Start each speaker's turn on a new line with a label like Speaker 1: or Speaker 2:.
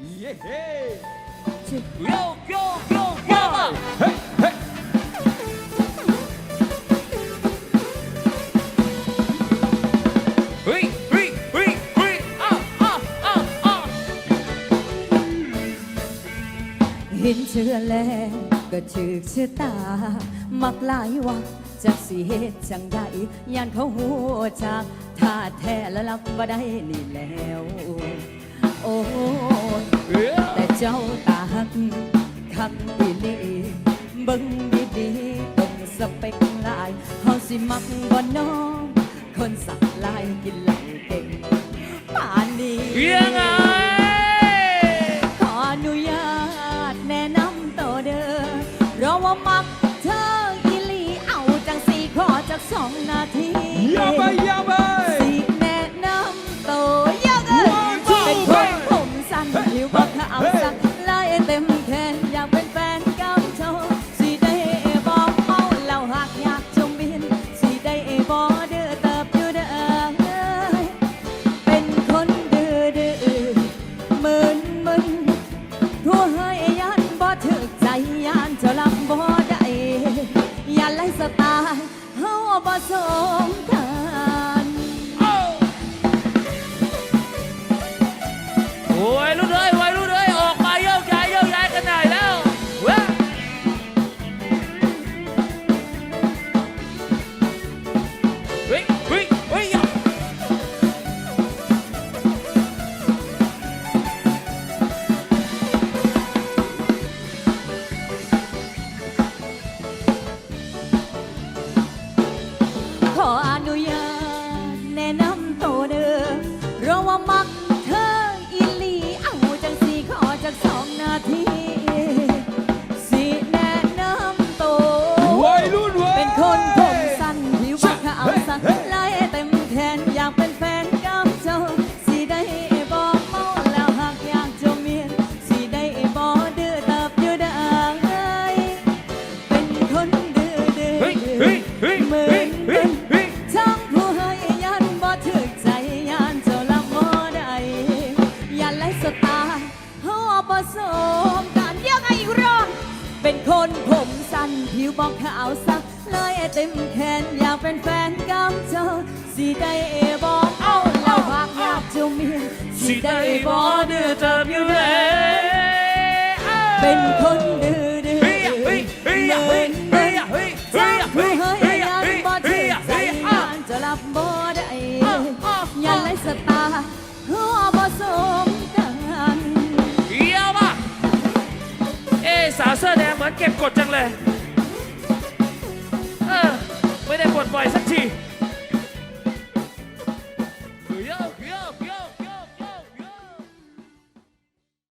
Speaker 1: เฮ้เฮ้
Speaker 2: โยโยโยโย
Speaker 1: เฮ้เฮ้
Speaker 2: เฮ้ยเฮ้ยเฮ้ยเฮ้ยอ้าวอ้าวอ้าวอ้าว
Speaker 3: เห็นเชื่อแล้วก็ถึกเชื่อตา มักหลายว่าจากสิเหตุจังใดยานเขาหัวจากท่าแท้และรับบ่ได้นี่แล้ว จ้าตาหักคักอีหลีเบิ่งดีๆตรงสเปคหลายเฮาสิมักบ่น้อง คนสักลายกินเหล้าเก่งป่านนี้
Speaker 2: ยังไง
Speaker 3: ขออนุญาตแนะนำตัวเด้อเพราะว่ามักเธออีลีเอาจังสีขอจากสองนาที
Speaker 1: ยาไปยาไป
Speaker 3: เฮาบ่สมกั สมกันยังไงอีกรอบเป็นคนผมสั้นผิวบอกขาวสักเลยเต็มแขนอยากเป็นแฟนกับเจ้าสิได้บอกเอาแล้วหากอยากจะมี
Speaker 2: สิได้บ่เดือดเติบอยู่เลย
Speaker 3: เป็นคนดื้อดื้อ
Speaker 2: เฮ้ยเฮ้ยเฮ้ยเฮ้ยเฮ้ยเฮ้ยเฮ้
Speaker 3: จาก
Speaker 2: ย
Speaker 3: ผู้
Speaker 2: เฮย
Speaker 3: ให้
Speaker 2: เฮ้ย
Speaker 3: ยัน
Speaker 2: เฮ้ย
Speaker 3: บ่ถึ
Speaker 2: เฮ้ย
Speaker 3: กใจ
Speaker 2: เฮ้ย
Speaker 3: ยันจะรับบ่ได้ยันไล่สตาร์
Speaker 2: เหมือนเก็บกดจังเลย เออ ไม่ได้ปลดบ่อยสักที